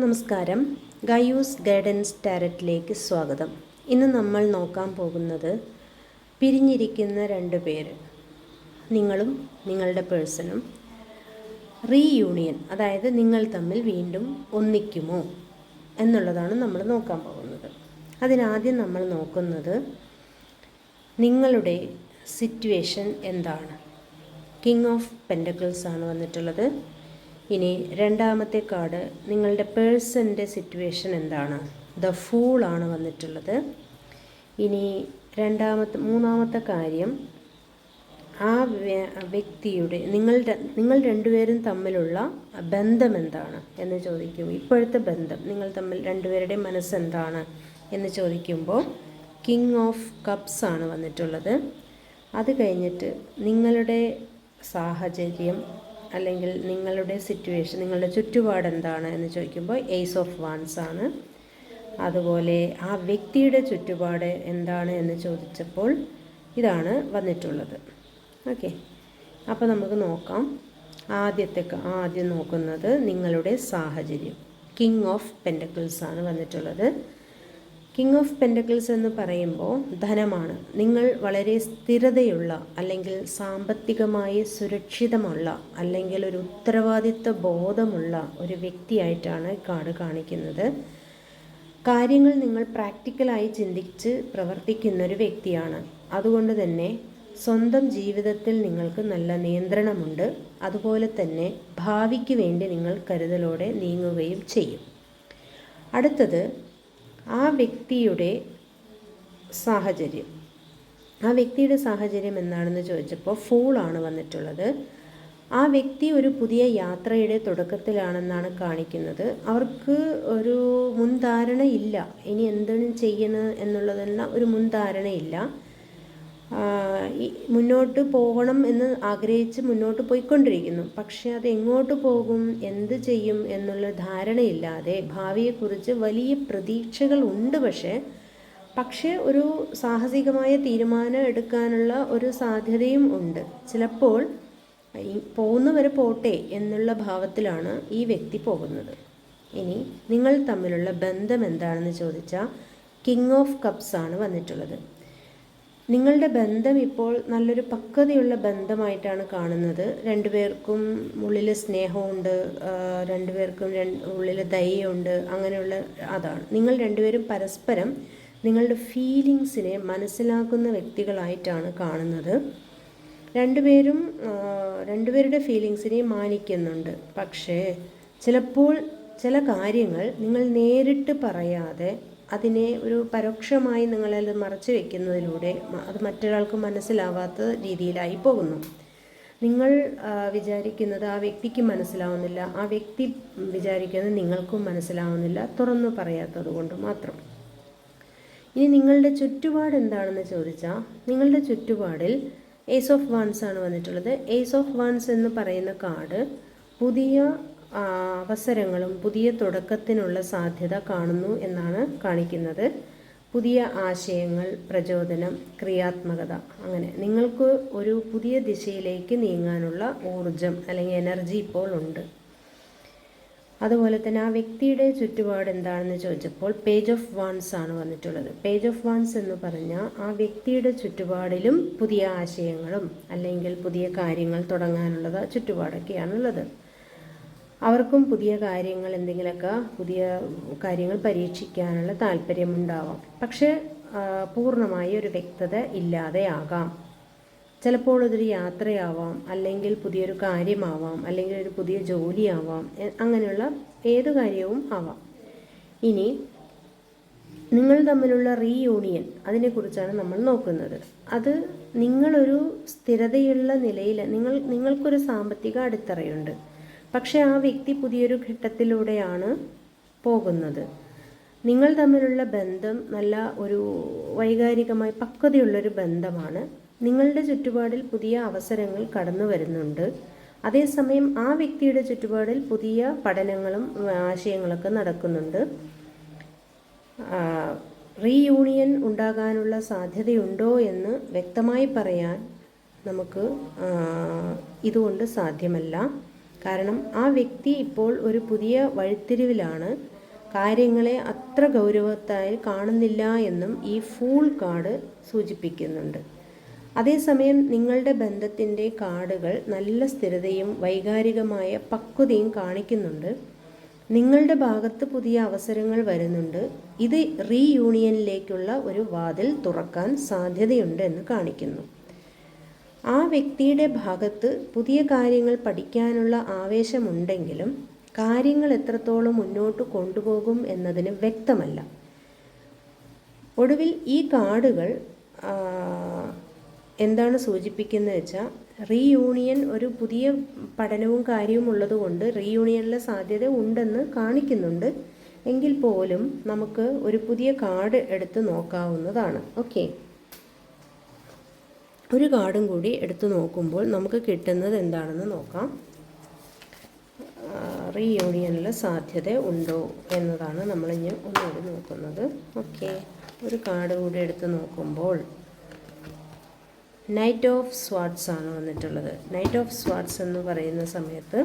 നമസ്കാരം. ഗയൂസ് ഗൈഡൻസ് ടാരറ്റിലേക്ക് സ്വാഗതം. ഇന്ന് നമ്മൾ നോക്കാൻ പോകുന്നത് പിരിഞ്ഞിരിക്കുന്ന രണ്ട് പേര്. നിങ്ങളും നിങ്ങളുടെ പേഴ്സണും. റീയൂണിയൻ അതായത് നിങ്ങൾ തമ്മിൽ വീണ്ടും ഒന്നിക്കുമോ എന്നുള്ളതാണ് നമ്മൾ നോക്കാൻ പോകുന്നത്. അതിനാദ്യം നമ്മൾ നോക്കുന്നത് നിങ്ങളുടെ സിറ്റുവേഷൻ എന്താണ്? കിങ് ഓഫ് പെൻഡക്കിൾസ് ആണ് വന്നിട്ടുള്ളത്. ഇനി രണ്ടാമത്തെ കാർഡ് നിങ്ങളുടെ പേഴ്സന്റെ സിറ്റുവേഷൻ എന്താണ്? ദ ഫൂൾ ആണ് വന്നിട്ടുള്ളത്. ഇനി രണ്ടാമത്തെ മൂന്നാമത്തെ കാര്യം ആ വ്യക്തിയുടെ നിങ്ങളുടെ നിങ്ങൾ രണ്ടുപേരും തമ്മിലുള്ള ബന്ധം എന്താണ് എന്ന് ചോദിക്കും. ഇപ്പോഴത്തെ ബന്ധം നിങ്ങൾ തമ്മിൽ രണ്ടുപേരുടെയും മനസ്സെന്താണ് എന്ന് ചോദിക്കുമ്പോൾ കിങ് ഓഫ് കപ്സ് ആണ് വന്നിട്ടുള്ളത്. അത് കഴിഞ്ഞിട്ട് നിങ്ങളുടെ സാഹചര്യം അല്ലെങ്കിൽ നിങ്ങളുടെ സിറ്റുവേഷൻ നിങ്ങളുടെ ചുറ്റുപാട് എന്താണ് എന്ന് ചോദിക്കുമ്പോൾ എയ്സ് ഓഫ് വാൻസ് ആണ്. അതുപോലെ ആ വ്യക്തിയുടെ ചുറ്റുപാട് എന്താണ് എന്ന് ചോദിച്ചപ്പോൾ ഇതാണ് വന്നിട്ടുള്ളത്. ഓക്കെ അപ്പോൾ നമുക്ക് നോക്കാം. ആദ്യത്തെ ആദ്യം നോക്കുന്നത് നിങ്ങളുടെ സാഹചര്യം. കിങ് ഓഫ് പെൻഡക്കിൾസ് ആണ് വന്നിട്ടുള്ളത്. കിങ് ഓഫ് പെൻഡക്കിൾസ് എന്ന് പറയുമ്പോൾ ധനമാണ്. നിങ്ങൾ വളരെ സ്ഥിരതയുള്ള അല്ലെങ്കിൽ സാമ്പത്തികമായി സുരക്ഷിതമുള്ള അല്ലെങ്കിൽ ഒരു ഉത്തരവാദിത്വ ബോധമുള്ള ഒരു വ്യക്തിയായിട്ടാണ് കാർഡ് കാണിക്കുന്നത്. കാര്യങ്ങൾ നിങ്ങൾ പ്രാക്ടിക്കലായി ചിന്തിച്ച് പ്രവർത്തിക്കുന്ന ഒരു വ്യക്തിയാണ്. അതുകൊണ്ട് തന്നെ സ്വന്തം ജീവിതത്തിൽ നിങ്ങൾക്ക് നല്ല നിയന്ത്രണമുണ്ട്. അതുപോലെ തന്നെ ഭാവിക്ക് വേണ്ടി നിങ്ങൾ കരുതലോടെ നീങ്ങുകയും ചെയ്യും. അടുത്തത് ആ വ്യക്തിയുടെ സാഹചര്യം. ആ വ്യക്തിയുടെ സാഹചര്യം എന്താണെന്ന് ചോദിച്ചപ്പോൾ ഫൂളാണ് വന്നിട്ടുള്ളത്. ആ വ്യക്തി ഒരു പുതിയ യാത്രയുടെ തുടക്കത്തിലാണെന്നാണ് കാണിക്കുന്നത്. അവർക്ക് ഒരു മുൻധാരണ ഇല്ല ഇനി എന്താണ് ചെയ്യണം എന്നുള്ളതെല്ലാം ഒരു മുൻധാരണയില്ല. മുന്നോട്ട് പോകണം എന്ന് ആഗ്രഹിച്ച് മുന്നോട്ട് പോയിക്കൊണ്ടിരിക്കുന്നു. പക്ഷേ അത് എങ്ങോട്ട് പോകും എന്ത് ചെയ്യും എന്നുള്ള ധാരണയില്ലാതെ ഭാവിയെക്കുറിച്ച് വലിയ പ്രതീക്ഷകൾ ഉണ്ട് പക്ഷേ പക്ഷേ ഒരു സാഹസികമായ തീരുമാനം എടുക്കാനുള്ള ഒരു സാധ്യതയും ഉണ്ട്. ചിലപ്പോൾ പോകുന്നവരെ പോട്ടെ എന്നുള്ള ഭാവത്തിലാണ് ഈ വ്യക്തി പോകുന്നത്. ഇനി നിങ്ങൾ തമ്മിലുള്ള ബന്ധം എന്താണെന്ന് ചോദിച്ചാൽ കിങ് ഓഫ് കപ്സ് ആണ് വന്നിട്ടുള്ളത്. നിങ്ങളുടെ ബന്ധം ഇപ്പോൾ നല്ലൊരു പക്വതയുള്ള ബന്ധമായിട്ടാണ് കാണുന്നത്. രണ്ടുപേർക്കും ഉള്ളിൽ സ്നേഹമുണ്ട് രണ്ടുപേർക്കും രണ്ട് ഉള്ളിൽ ദയയുണ്ട് അങ്ങനെയുള്ള അതാണ്. നിങ്ങൾ രണ്ടുപേരും പരസ്പരം നിങ്ങളുടെ ഫീലിങ്സിനെ മനസ്സിലാക്കുന്ന വ്യക്തികളായിട്ടാണ് കാണുന്നത്. രണ്ടുപേരും രണ്ടുപേരുടെ ഫീലിങ്സിനെ മാനിക്കുന്നുണ്ട്. പക്ഷേ ചിലപ്പോൾ ചില കാര്യങ്ങൾ നിങ്ങൾ നേരിട്ട് പറയാതെ അതിനെ ഒരു പരോക്ഷമായി നിങ്ങളത് മറച്ചു വെക്കുന്നതിലൂടെ അത് മറ്റൊരാൾക്ക് മനസ്സിലാവാത്ത രീതിയിലായി പോകുന്നു. നിങ്ങൾ വിചാരിക്കുന്നത് ആ വ്യക്തിക്ക് മനസ്സിലാവുന്നില്ല ആ വ്യക്തി വിചാരിക്കുന്നത് നിങ്ങൾക്കും മനസ്സിലാവുന്നില്ല തുറന്നു പറയാത്തത് കൊണ്ട് മാത്രം. ഇനി നിങ്ങളുടെ ചുറ്റുപാട് എന്താണെന്ന് ചോദിച്ചാൽ നിങ്ങളുടെ ചുറ്റുപാടിൽ ഏസ് ഓഫ് വാൻസ് ആണ് വന്നിട്ടുള്ളത്. ഏസ് ഓഫ് വാൻസ് എന്ന് പറയുന്ന കാർഡ് പുതിയ അവസരങ്ങളും പുതിയ തുടക്കത്തിനുള്ള സാധ്യത കാണുന്നു എന്നാണ് കാണിക്കുന്നത്. പുതിയ ആശയങ്ങൾ പ്രചോദനം ക്രിയാത്മകത അങ്ങനെ നിങ്ങൾക്ക് ഒരു പുതിയ ദിശയിലേക്ക് നീങ്ങാനുള്ള ഊർജം അല്ലെങ്കിൽ എനർജി ഇപ്പോൾ ഉണ്ട്. അതുപോലെ തന്നെ ആ വ്യക്തിയുടെ ചുറ്റുപാട് എന്താണെന്ന് ചോദിച്ചപ്പോൾ പേജ് ഓഫ് വാൺസ് ആണ് വന്നിട്ടുള്ളത്. പേജ് ഓഫ് വാൺസ് എന്ന് പറഞ്ഞാൽ ആ വ്യക്തിയുടെ ചുറ്റുപാടിലും പുതിയ ആശയങ്ങളും അല്ലെങ്കിൽ പുതിയ കാര്യങ്ങൾ തുടങ്ങാനുള്ളത് ചുറ്റുപാടൊക്കെയാണുള്ളത്. അവർക്കും പുതിയ കാര്യങ്ങൾ എന്തെങ്കിലുമൊക്കെ പുതിയ കാര്യങ്ങൾ പരീക്ഷിക്കാനുള്ള താല്പര്യമുണ്ടാവാം. പക്ഷേ പൂർണമായ ഒരു വ്യക്തത ഇല്ലാതെയാകാം ചിലപ്പോൾ ഇതൊരു യാത്രയാവാം അല്ലെങ്കിൽ പുതിയൊരു കാര്യമാവാം അല്ലെങ്കിൽ ഒരു പുതിയ ജോലിയാവാം അങ്ങനെയുള്ള ഏത് കാര്യവും ആവാം. ഇനി നിങ്ങൾ തമ്മിലുള്ള റീയൂണിയൻ അതിനെക്കുറിച്ചാണ് നമ്മൾ നോക്കുന്നത്. അത് നിങ്ങളൊരു സ്ഥിരതയുള്ള നിലയിൽ നിങ്ങൾ നിങ്ങൾക്കൊരു സാമ്പത്തിക അടിത്തറയുണ്ട്. പക്ഷേ ആ വ്യക്തി പുതിയൊരു ഘട്ടത്തിലൂടെയാണ് പോകുന്നത്. നിങ്ങൾ തമ്മിലുള്ള ബന്ധം നല്ല ഒരു വൈകാരികമായി പക്വതയുള്ളൊരു ബന്ധമാണ്. നിങ്ങളുടെ ചുറ്റുപാടിൽ പുതിയ അവസരങ്ങൾ കടന്നു വരുന്നുണ്ട്. അതേസമയം ആ വ്യക്തിയുടെ ചുറ്റുപാടിൽ പുതിയ പഠനങ്ങളും ആശയങ്ങളൊക്കെ നടക്കുന്നുണ്ട്. റീയൂണിയൻ ഉണ്ടാകാനുള്ള സാധ്യതയുണ്ടോ എന്ന് വ്യക്തമായി പറയാൻ നമുക്ക് ഇതുകൊണ്ട് സാധ്യമല്ല. കാരണം ആ വ്യക്തി ഇപ്പോൾ ഒരു പുതിയ വഴിത്തിരിവിലാണ്. കാര്യങ്ങളെ അത്ര ഗൗരവത്തായി കാണുന്നില്ല എന്നും ഈ ഫൂൾ കാർഡ് സൂചിപ്പിക്കുന്നുണ്ട്. അതേസമയം നിങ്ങളുടെ ബന്ധത്തിന്റെ കാർഡുകൾ നല്ല സ്ഥിരതയും വൈകാരികമായ പക്വതയും കാണിക്കുന്നുണ്ട്. നിങ്ങളുടെ ഭാഗത്ത് പുതിയ അവസരങ്ങൾ വരുന്നുണ്ട്. ഇത് റീയൂണിയനിലേക്കുള്ള ഒരു വാതിൽ തുറക്കാൻ സാധ്യതയുണ്ട് എന്ന് കാണിക്കുന്നു. ആ വ്യക്തിയുടെ ഭാഗത്ത് പുതിയ കാര്യങ്ങൾ പഠിക്കാനുള്ള ആവേശമുണ്ടെങ്കിലും കാര്യങ്ങൾ എത്രത്തോളം മുന്നോട്ട് കൊണ്ടുപോകും എന്നതിന് വ്യക്തമല്ല. ഒടുവിൽ ഈ കാർഡുകൾ എന്താണ് സൂചിപ്പിക്കുന്നത് വെച്ചാൽ റീയൂണിയൻ ഒരു പുതിയ പഠനവും കാര്യവും ഉള്ളതുകൊണ്ട് റീയൂണിയനിലെ സാധ്യത ഉണ്ടെന്ന് കാണിക്കുന്നുണ്ട്. എങ്കിൽ പോലും നമുക്ക് ഒരു പുതിയ കാർഡ് എടുത്ത് നോക്കാവുന്നതാണ്. ഓക്കെ. ഒരു കാർഡും കൂടി എടുത്തു നോക്കുമ്പോൾ നമുക്ക് കിട്ടുന്നത് എന്താണെന്ന് നോക്കാം. റീയൂണിയനിൽ സാധ്യത ഉണ്ടോ എന്നതാണ് നമ്മൾ നമ്മളിനി ഒന്നുകൂടി നോക്കുന്നത്. ഓക്കെ. ഒരു കാർഡ് കൂടി എടുത്ത് നോക്കുമ്പോൾ നൈറ്റ് ഓഫ് സ്വാർട്സ് ആണ് വന്നിട്ടുള്ളത്. നൈറ്റ് ഓഫ് സ്വാർട്സ് എന്ന് പറയുന്ന സമയത്ത്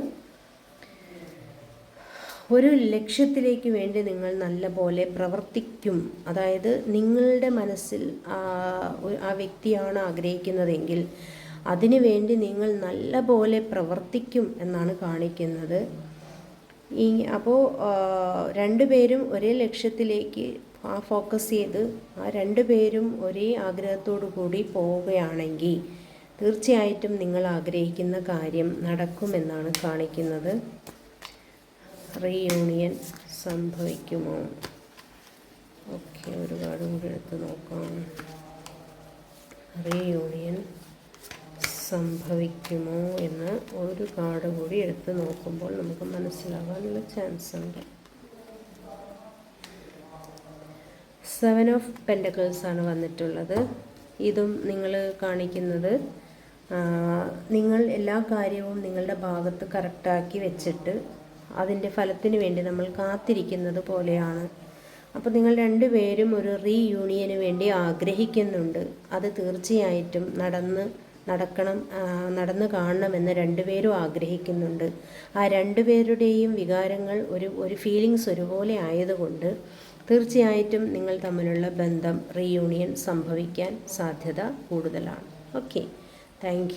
ഒരു ലക്ഷ്യത്തിലേക്ക് വേണ്ടി നിങ്ങൾ നല്ല പോലെ പ്രവർത്തിക്കും. അതായത് നിങ്ങളുടെ മനസ്സിൽ ആ വ്യക്തിയാണ് ആഗ്രഹിക്കുന്നതെങ്കിൽ അതിനു വേണ്ടി നിങ്ങൾ നല്ല പോലെ പ്രവർത്തിക്കും എന്നാണ് കാണിക്കുന്നത്. ഈ അപ്പോൾ രണ്ടുപേരും ഒരേ ലക്ഷ്യത്തിലേക്ക് ആ ഫോക്കസ് ചെയ്ത് ആ രണ്ടുപേരും ഒരേ ആഗ്രഹത്തോടു കൂടി പോവുകയാണെങ്കിൽ തീർച്ചയായിട്ടും നിങ്ങൾ ആഗ്രഹിക്കുന്ന കാര്യം നടക്കുമെന്നാണ് കാണിക്കുന്നത്. റീയൂണിയൻ സംഭവിക്കുമോ? ഓക്കെ ഒരുപാട് കൂടി എടുത്ത് നോക്കാം. റീയൂണിയൻ സംഭവിക്കുമോ എന്ന് ഒരു കാർഡ് കൂടി എടുത്ത് നോക്കുമ്പോൾ നമുക്ക് മനസ്സിലാകാനുള്ള ചാൻസ് ഉണ്ട്. സെവൻ ഓഫ് പെൻഡക്കിൾസ് ആണ് വന്നിട്ടുള്ളത്. ഇതും നിങ്ങൾ കാണിക്കുന്നത് നിങ്ങൾ എല്ലാ കാര്യവും നിങ്ങളുടെ ഭാഗത്ത് കറക്റ്റാക്കി വെച്ചിട്ട് അതിന്റെ ഫലത്തിന് വേണ്ടി നമ്മൾ കാത്തിരിക്കുന്നത് പോലെയാണ്. അപ്പോൾ നിങ്ങൾ രണ്ടുപേരും ഒരു റീയൂണിയന് വേണ്ടി ആഗ്രഹിക്കുന്നുണ്ട്. അത് തീർച്ചയായിട്ടും നടന്ന് നടക്കണം നടന്നു കാണണമെന്ന് രണ്ടുപേരും ആഗ്രഹിക്കുന്നുണ്ട്. ആ രണ്ടുപേരുടെയും വികാരങ്ങൾ ഒരു ഒരു ഫീലിങ്സ് ഒരുപോലെ ആയതുകൊണ്ട് തീർച്ചയായിട്ടും നിങ്ങൾ തമ്മിലുള്ള ബന്ധം റീയൂണിയൻ സംഭവിക്കാൻ സാധ്യത കൂടുതലാണ്. Okay thank